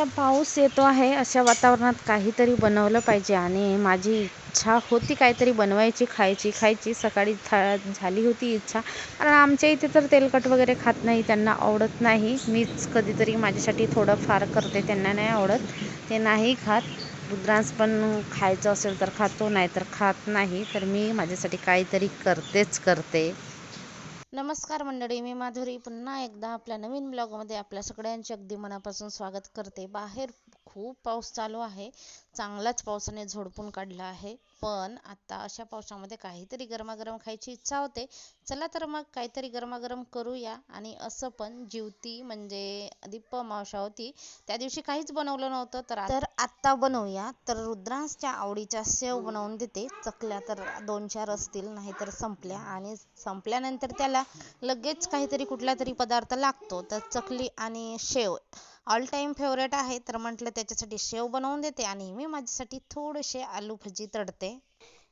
आता पाऊस येतो आहे. अशा वातावरणात काहीतरी बनवलं पाहिजे आणि माझी इच्छा होती काहीतरी बनवायची खायची खायची. सकाळी था झाली होती इच्छा. कारण आमच्या इथे तर तेलकट वगैरे खात नाही त्यांना आवडत नाही. मीच कधीतरी माझ्यासाठी थोडं फार करते त्यांना नाही आवडत. ते नाही खात. रुद्रांस पण खायचं असेल तर खातो नाही तर खात नाही. तर मी माझ्यासाठी काहीतरी करतेच करते. नमस्कार मंडळी मी माधुरी. पुन्हा एकदा आपल्या नवीन ब्लॉगमध्ये आपल्या सगळ्यांचे अगदी मनापासून स्वागत करते. बाहेर खूप पाऊस चालू आहे. चांगलाच पावसाने झोडपून काढला आहे. पण आता अशा पावसामध्ये काहीतरी गरमागरम खायची इच्छा होते. चला तर मग काहीतरी गरमागरम करूया. आणि असं पण जीवती म्हणजे दीप मावशा होती. त्या दिवशी काहीच बनवलं नव्हतं तर तर आत्ता बनवूया. तर रुद्रांसच्या आवडीच्या शेव बनवून देते. चकल्या तर दोन चार असतील नाहीतर संपल्या. आणि संपल्यानंतर त्याला लगेच काहीतरी कुठला तरी पदार्थ लागतो. तर चकली आणि शेव. ऑल टाईम फेवरेट आहे. तर म्हटलं त्याच्यासाठी शेव बनवून देते. आणि मी माझ्यासाठी थोडेसे आलू भजी तळते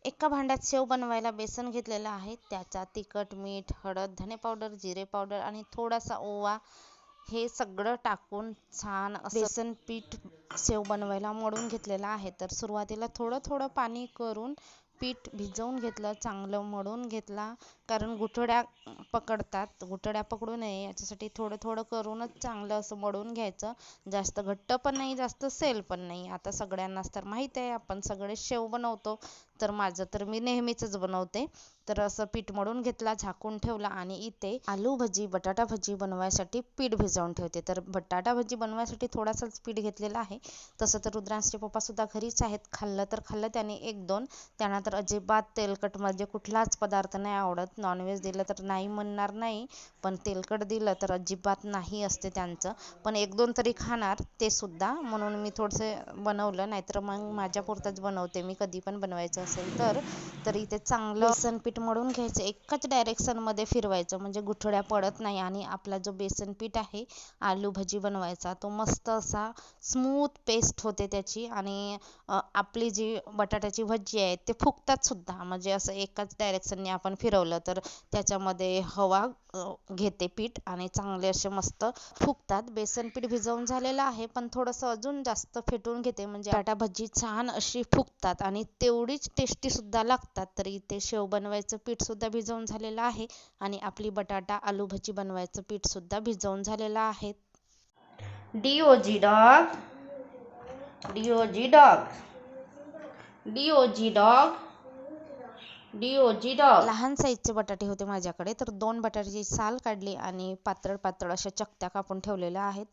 एका भांड्यात शेव बनवायला बेसन घेतलेलं आहे. त्याचा तिखट मीठ हळद धने पावडर जिरे पावडर आणि थोडासा ओवा हे सगळं टाकून छान बेसन पीठ शेव बनवायला मळून घेतलेलं आहे. तर सुरुवातीला थोडं थोडं पाणी करून पीठ भिजवून घेतलं चांगलं मळून घेतला. कारण गुठळ्या पकडतात. गुठळ्या पकडू नये. याच्यासाठी थोडं थोडं करूनच चांगलं असं मळून घ्यायचं. जास्त घट्ट पण नाही जास्त सेल पण नाही. आता सगळ्यांनाच तर माहीत आहे. आपण सगळे शेव बनवतो. तर माझं तर मी नेहमीचंच बनवते. तर असं पीठ मळून घेतला झाकून ठेवला आणि इथे आलू भजी बटाटा भजी बनवायसाठी पीठ भिजवून ठेवते. तर बटाटा भजी बनवायसाठी थोडासाच पीठ घेतलेला आहे. तसं तर रुद्रांशचे पप्पासुद्धा घरीच आहेत. खाल्लं तर खाल्लं त्याने एक दोन. त्यांना तर अजिबात तेलकट म्हणजे कुठलाच पदार्थ नाही आवडत. नॉनव्हेज दिलं तर नाही म्हणणार नाही पण तेलकट दिलं तर अजिबात नाही असते त्यांचं. पण एक दोन तरी खाणार ते सुद्धा. म्हणून मी थोडंसं बनवलं नाहीतर मग माझ्यापुरतंच बनवते. मी कधी पण बनवायचं असेल तर तर इथे चांगलं बेसन पीठ मळून घ्यायचं. एकाच डायरेक्शनमध्ये फिरवायचं म्हणजे गुठळ्या पडत नाही आणि आपला जो बेसन पीठ आहे आलू भजी बनवायचा तो मस्त असा स्मूथ पेस्ट होते त्याची आणि आपली जी बटाट्याची भजी आहे ते फुगतात सुद्धा. म्हणजे असं एकाच डायरेक्शनने आपण फिरवलं तर त्याच्यामध्ये हवा घेते पीठ आणि चांगले असे मस्त फुगतात. बेसन पीठ भिजवून झालेलं आहे पण थोडंसं अजून जास्त फेटून घेते. म्हणजे बटाटा भजी छान अशी फुगतात आणि तेवढीच टेस्टी सुद्धा लागतात. तर इथे शेव बनवायचं पीठ सुद्धा भिजवून झालेलं आहे आणि आपली बटाटा आलू भजी बनवायचं पीठ सुद्धा भिजवून झालेलं आहे. D O G dog D O G dog D O G dog D O G dog लहान साईजचे बटाटे होते माझ्याकडे तर दोन बटाट्याची साल काढली आणि पातळ पातळ अशा चकत्या कापून ठेवलेल्या आहेत.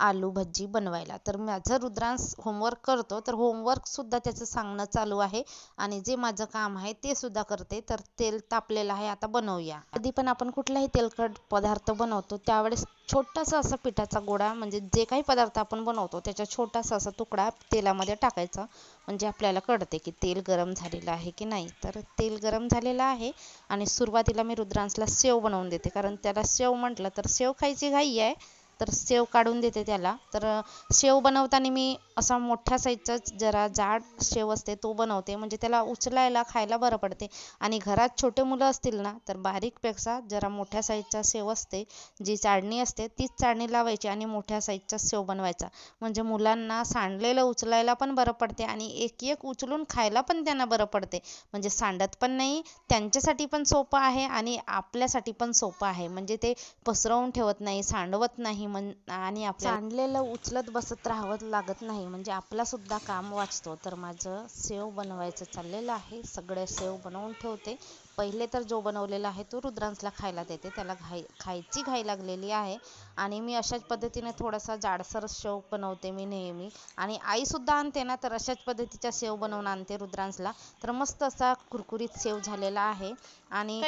आलू भज्जी बनवायला. तर माझं रुद्रांश होमवर्क करतो. तर होमवर्क सुद्धा त्याचं सांगणं चालू आहे. आणि जे माझं काम आहे ते सुद्धा करते. तर तेल तापलेलं आहे. आता बनवूया. कधी पण आपण कुठलाही तेलकट पदार्थ बनवतो. त्यावेळेस छोटासा असा पिठाचा गोळा म्हणजे जे काही पदार्थ आपण बनवतो त्याचा छोटासा असा तुकडा तेलामध्ये टाकायचा. म्हणजे आपल्याला कळते की तेल गरम झालेलं आहे की नाही. तर तेल गरम झालेलं आहे. आणि सुरुवातीला मी रुद्रांशला सेव बनवून देते. कारण त्याला सेव म्हटलं तर सेव खायची घाई आहे. तर शेव काढून देते त्याला. तर शेव बनवताना मी असा मोठ्या साईजचाच जरा जाड शेव असते तो बनवते. म्हणजे त्याला उचलायला खायला बरं पडते. आणि घरात छोटे मुलं असतील ना तर बारीकपेक्षा जरा मोठ्या साईजचा शेव असते. जी चाळणी असते तीच चाळणी लावायची आणि मोठ्या साईजचा शेव बनवायचा. म्हणजे मुलांना सांडलेलं उचलायला पण बरं पडते आणि एक एक उचलून खायला पण त्यांना बरं पडते. म्हणजे सांडत पण नाही त्यांच्यासाठी पण सोपं आहे आणि आपल्यासाठी पण सोपं आहे. म्हणजे ते पसरवून ठेवत नाही सांडवत नाही म्हण आणि आपल्या सांडलेलं उचलत बसत राहावं लागत नाही. म्हणजे आपला सुद्धा काम वाचतो. तर माझं सेव बनवायचं चाललेलं आहे. सगळे सेव बनवून ठेवते. पहिले तर जो बनवलेला आहे तो रुद्रांशला खायला देते. त्याला घाई खायची घाई लागलेली आहे. आणि मी अशाच पद्धतीने थोडासा जाडसर शेव बनवते मी नेहमी. आणि आई सुद्धा आणते ना तर अशाच पद्धतीचा शेव बनवून आणते रुद्रांशला. तर मस्त असा कुरकुरीत शेव झालेला आहे. आणि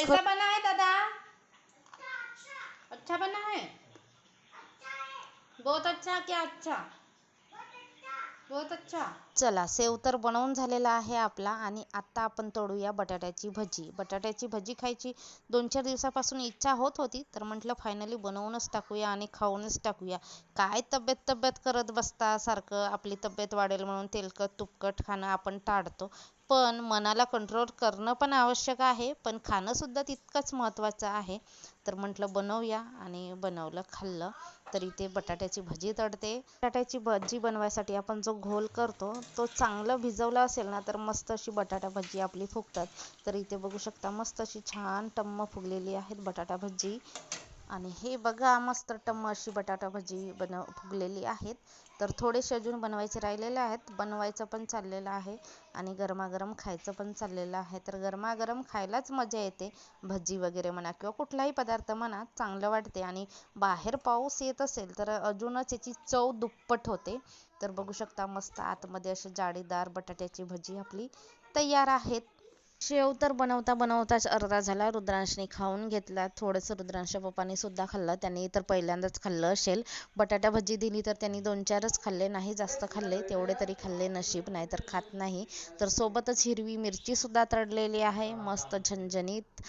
अच्छा बना है बहुत अच्छा क्या अच्छा? बहुत अच्छा. चला सेव तर बनवून झालेला आहे आपला आणि आता आपण तोडूया बटाट्याची भजी. बटाट्याची भजी खायची दोन चार दिवसापासून इच्छा होत होती तर म्हटलं फायनली बनवूनच टाकूया आणि खाऊनच टाकूया. काय तब्येत तब्येत करत बसता सारखं आपली तब्येत वाढेल म्हणून तेलकट तुपकट खाणं आपण टाळतो. पण मनाला कंट्रोल करणं पण आवश्यक आहे पण खाणंसुद्धा तितकंच महत्त्वाचं आहे. तर म्हटलं बनवूया आणि बनवलं खाल्लं. तर इथे बटाट्याची भजी तळते बटाट्याची भजी बनवायसाठी आपण जो घोल करतो तो चांगलं भिजवला असेल ना तर मस्त अशी बटाटा भजी आपली फुगतात. तर इथे बघू शकता मस्त अशी छान टम्म फुगलेली आहेत बटाटा भजी. आणि हे बघा मस्त टम्म अशी बटाटा भजी बनव फुगलेली आहेत. तर थोडेसे अजून बनवायचे राहिलेले आहेत. बनवायचं पण चाललेलं आहे आणि गरमागरम खायचं पण चाललेलं आहे. तर गरमागरम खायलाच मजा येते. भजी वगैरे म्हणा किंवा कुठलाही पदार्थ म्हणा चांगलं वाटते. आणि बाहेर पाऊस येत असेल तर अजूनच याची चव दुप्पट होते. तर बघू शकता मस्त आतमध्ये अशी जाळीदार बटाट्याची भजी आपली तयार आहेत. शेव तर बनवता बनवताच अर्धा झाला. रुद्रांशने खाऊन घेतला. थोडंसं रुद्रांश पप्पाने सुद्धा खाल्लं. त्यांनी तर पहिल्यांदाच खाल्लं असेल. बटाटा भजी दिली तर त्यांनी दोन चारच खाल्ले. नाही जास्त खाल्ले. तेवढे तरी खाल्ले नशीब. नाही तर खात नाही. तर सोबतच हिरवी मिरची सुद्धा तळलेली आहे. मस्त झणझणीत.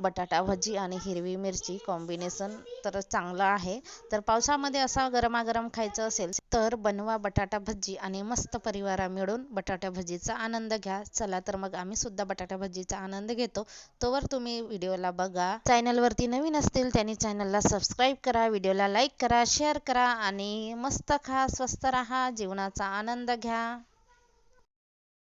बटाटा भजी आणि हिरवी मिरची कॉम्बिनेशन तर चांगलं आहे. तर पावसामध्ये असा गरमागरम खायचं असेल तर बनवा बटाटा भजी आणि मस्त परिवारा मिळून बटाटा भजीचा आनंद घ्या. चला तर मग आम्ही सुद्धा बटाटा भजीचा आनंद घेतो. तोवर तुम्ही व्हिडिओला बघा. चॅनलवरती नवीन असतील त्यांनी चॅनलला सबस्क्राईब करा व्हिडिओला लाईक करा शेअर करा आणि मस्त खा स्वस्त राहा जीवनाचा आनंद घ्या.